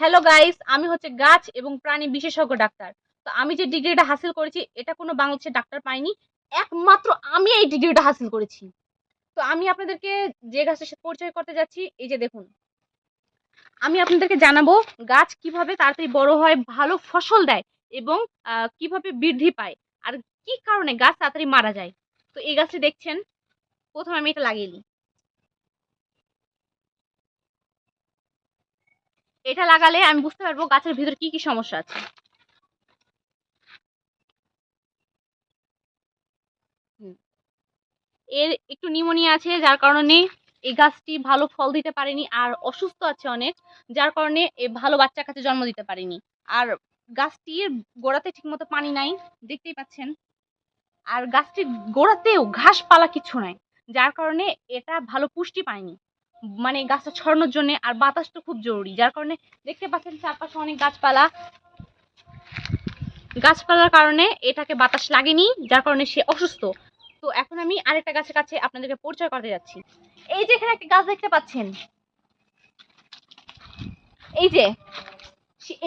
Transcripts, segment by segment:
Hello guys আমি হচ্ছে গাছ এবং প্রাণী বিশেষজ্ঞ ডাক্তার। তো আমি যে ডিগ্রিটা হাসিল করেছি, এটা কোনো বাংলাদেশের ডাক্তার পাইনি। একমাত্র আমি এই ডিগ্রিটা হাসিল করেছি। তো আমি আপনাদেরকে যে গাছের সাথে পরিচয় করতে যাচ্ছি, এই যে দেখুন। আমি আপনাদেরকে জানাব গাছ কীভাবে তাড়াতাড়ি বড় হয়, ভালো ফসল দেয় এবং কীভাবে বৃদ্ধি পায় আর কি কারণে গাছ তাড়াতাড়ি মারা যায়। তো এই গাছটি দেখছেন, প্রথমে আমি এটা লাগিয়ে নিই। এটা লাগালে আমি বুঝতে পারব গাছের ভিতর কি কি সমস্যা আছে। এর একটু নিউমোনিয়া আছে, যার কারণে এই গাছটি ভালো ফল দিতে পারেনি আর অসুস্থ আছে অনেক, যার কারণে ভালো বাচ্চা কাছে জন্ম দিতে পারেনি। আর গাছটির গোড়াতে ঠিকমতো পানি নাই, দেখতেই পাচ্ছেন। আর গাছটির গোড়াতেও ঘাসপালা কিছু নাই, যার কারণে এটা ভালো পুষ্টি পায়নি। মানে গাছটা ছড়ানোর জন্য আর বাতাস তো খুব জরুরি, যার কারণে দেখতে পাচ্ছেন চারপাশে অনেক গাছপালা। গাছপালার কারণে এটাকে বাতাস লাগেনি, যার কারণে সে অসুস্থ। তো এখন আমি আরেকটা গাছের কাছে আপনাদেরকে পরিচয় করতে যাচ্ছি। এই যে এখানে একটা গাছ দেখতে পাচ্ছেন। এই যে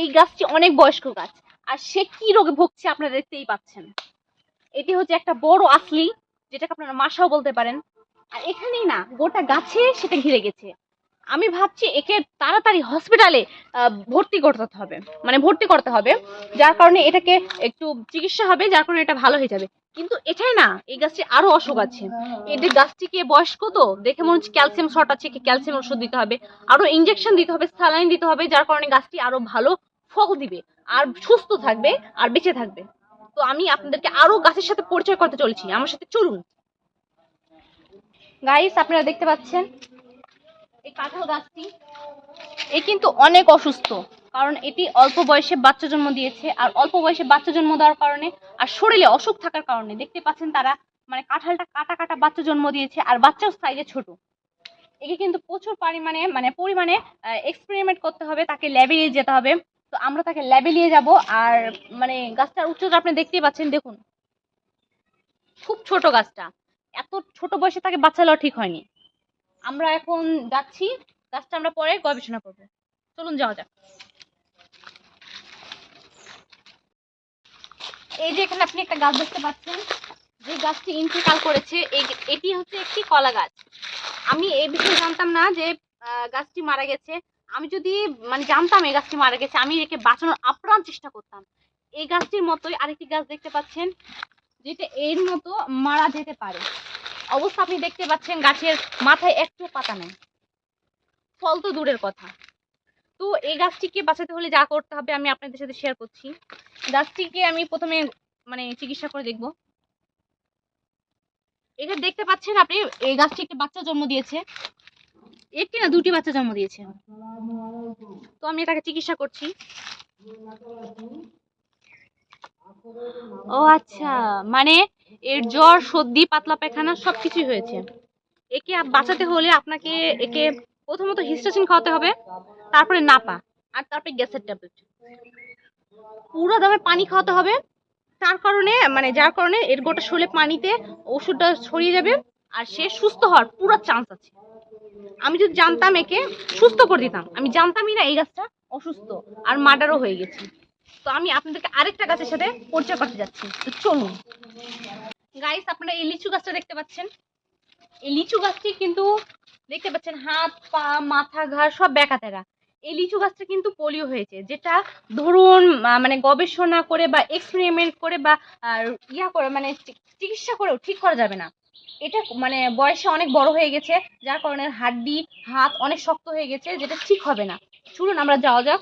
এই গাছটি অনেক বয়স্ক গাছ। আর সে কি রোগে ভুগছে আপনারা দেখতেই পাচ্ছেন। এটি হচ্ছে একটা বড় আসলি যেটাকে আপনারা মাসাও বলতে পারেন। আর এখানেই না, গোটা গাছে সেটা ঘিরে গেছে। আমি ভাবছি একে তাড়াতাড়ি হসপিটালে ভর্তি করতে হবে। মানে ভর্তি করতে হবে, যার কারণে এটাকে একটু চিকিৎসা হবে, যার কারণে এটা ভালো হয়ে যাবে। কিন্তু এটাই না, এই গাছটি আরও অসুখ আছে। এদের গাছটিকে বয়স্ক তো, দেখে মনে হচ্ছে ক্যালসিয়াম শর্ট আছে কি ক্যালসিয়াম ওষুধ দিতে হবে। আরও ইঞ্জেকশন দিতে হবে স্যালাইন দিতে হবে, যার কারণে গাছটি আরও ভালো ফল দিবে। আর সুস্থ থাকবে, আর বেঁচে থাকবে। তো আমি আপনাদেরকে আরও গাছের সাথে পরিচয় করতে চলেছি। আমার সাথে চলুন। গাইস আপনারা দেখতে পাচ্ছেন এই কাঁঠাল গাছটি। এ কিন্তু অনেক অসুস্থ, কারণ এটি অল্প বয়সে বাচ্চা জন্ম দিয়েছে, আর অল্প বয়সে বাচ্চা জন্ম দেওয়ার কারণে আর শরীরে অসুখ থাকার কারণে। দেখতে পাচ্ছেন তারা মানে কাঁঠালটা কাটা কাটা বাচ্চা জন্ম দিয়েছে, আর বাচ্চাও সাইজে ছোট। একে কিন্তু প্রচুর পরিমাণে মানে পরিমাণে এক্সপেরিমেন্ট করতে হবে, তাকে ল্যাবে নিয়ে যেতে হবে। তো আমরা তাকে ল্যাবে নিয়ে যাব, আর মানে গাছটার উচ্চতা আপনি দেখতেই পাচ্ছেন, দেখুন। খুব ছোট গাছটা। এত ছোট বয়সে তাকে বাচ্চা নেওয়া ঠিক হয়নি। আমরা এখন যাচ্ছি গাছটা আমরা পরে গবেষণা করব। চলুন যাওয়া যাক। এই যে এখানে আপনি একটা গাছ দেখতে পাচ্ছেন, যে গাছটি ইন্তেকাল করেছে এটি হচ্ছে একটি কলা গাছ। আমি এই বিষয়ে জানতাম না যে গাছটি মারা গেছে। আমি যদি মানে জানতাম এই গাছটি মারা গেছে, আমি একে বাঁচানোর আপ্রাণ চেষ্টা করতাম। এই গাছটির মতোই আরেকটি গাছ দেখতে পাচ্ছেন, যেটা এর মতো মারা যেতে পারে। অবস্থা আপনি দেখতে পাচ্ছেন গাছের মাথায় একটু পাতা নেই। ফল তো দূরের কথা। তো এই গাছটিকে বাঁচাতে হলে যা করতে হবে আমি আপনাদের সাথে শেয়ার করছি। গাছটিকে আমি প্রথমে মানে চিকিৎসা করে দেখব। এটা দেখতে পাচ্ছেন আপনি, এই গাছটি একটি বাচ্চা জন্ম দিয়েছে। একটি না, দুটি বাচ্চা জন্ম দিয়েছে। তো আমি এটাকে চিকিৎসা করছি। ও আচ্ছা মানে এর জ্বর, সর্দি, পাতলা পায়খানা সবকিছুই হয়েছে। একে বাঁচাতে হলে আপনাকে একে প্রথমত হিস্টাচিন খাওয়াতে হবে, তারপরে নাপা, আর তারপরে গ্যাসের ট্যাবলেট। পুরো দামে পানি খাওয়াতে হবে, তার কারণে মানে যার কারণে এর গোটা শরীরে পানিতে ওষুধটা ছড়িয়ে যাবে, আর সে সুস্থ হওয়ার পুরো চান্স আছে। আমি যদি জানতাম একে সুস্থ করে দিতাম, আমি জানতামই না এই গাছটা অসুস্থ, আর মার্ডারও হয়ে গেছে। তো আমি আপনাদেরকে আরেকটা গাছের সাথে পরিচয় করতে যাচ্ছি। তো চলুন। গাইস আপনারা এই লিচু গাছটা দেখতে পাচ্ছেন? এই লিচু গাছটি কিন্তু দেখতে পাচ্ছেন, হাত, পা, মাথা, ঘাড় সব ব্যাকাতেরা এই লিচু গাছটা কিন্তু পোলিও হয়েছে, যেটা ধরুন মানে গবেষণা করে বা এক্সপেরিমেন্ট করে বা ইয়া করে মানে চিকিৎসা করেও ঠিক করা যাবে না। এটা মানে বয়সে অনেক বড় হয়ে গেছে, যার কারণে হাড্ডি, হাত অনেক শক্ত হয়ে গেছে, যেটা ঠিক হবে না। চলুন, আমরা যাওয়া যাক।